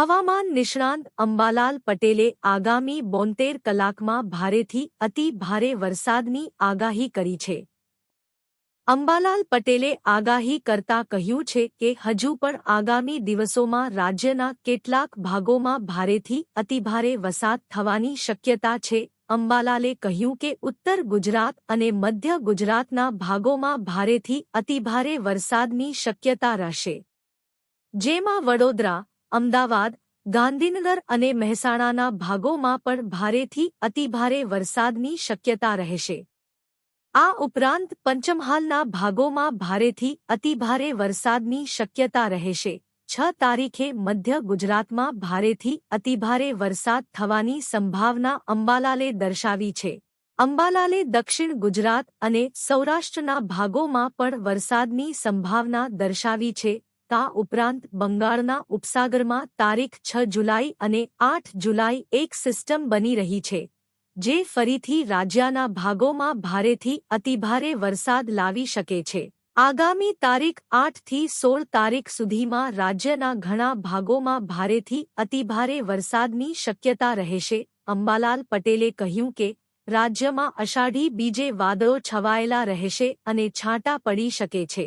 હવામાન નિષ્ણાંત અંબાલાલ પટેલે આગામી બોતેર કલાકમાં ભારેથી અતિ ભારે વરસાદની આગાહી કરી છે. અંબાલાલ પટેલે આગાહી કરતા કહ્યું છે કે હજુ પણ આગામી દિવસોમાં રાજ્યના કેટલાક ભાગોમાં ભારેથી અતિભારે વરસાદ થવાની શક્યતા છે. અંબાલાલે કહ્યું કે ઉત્તર ગુજરાત અને મધ્ય ગુજરાતના ભાગોમાં ભારેથી અતિભારે વરસાદની શક્યતા રહેશે. જેમાં વડોદરા અમદાવાદ, ગાંધીનગર અને મહેસાણાના ભાગોમાં પણ ભારેથી અતિભારે વરસાદની શક્યતા રહેશે. આ ઉપરાંત પંચમહાલના ભાગોમાં ભારેથી અતિભારે વરસાદની શક્યતા રહેશે. છ તારીખે મધ્ય ગુજરાતમાં ભારેથી અતિભારે વરસાદ થવાની સંભાવના અંબાલાલે દર્શાવી છે. અંબાલાલે દક્ષિણ ગુજરાત અને સૌરાષ્ટ્રના ભાગોમાં પણ વરસાદની સંભાવના દર્શાવી છે. તા ઉપરાંત બંગાળના ઉપસાગરમાં તારીખ છ જુલાઈ અને આઠ જુલાઈ એક સિસ્ટમ બની રહી છે, જે ફરીથી રાજ્યના ભાગોમાં ભારેથી અતિભારે વરસાદ લાવી શકે છે. આગામી તારીખ આઠથી સોળ તારીખ સુધીમાં રાજ્યના ઘણા ભાગોમાં ભારેથી અતિભારે વરસાદની શક્યતા રહેશે. અંબાલાલ પટેલે કહ્યું કે, રાજ્યમાં અષાઢી બીજે વાદળો છવાયેલા રહેશે અને છાંટા પડી શકે છે.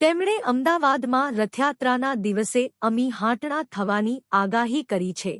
તેમણે અમદાવાદમાં રથયાત્રાના દિવસે અમી હાટણા થવાની આગાહી કરી છે.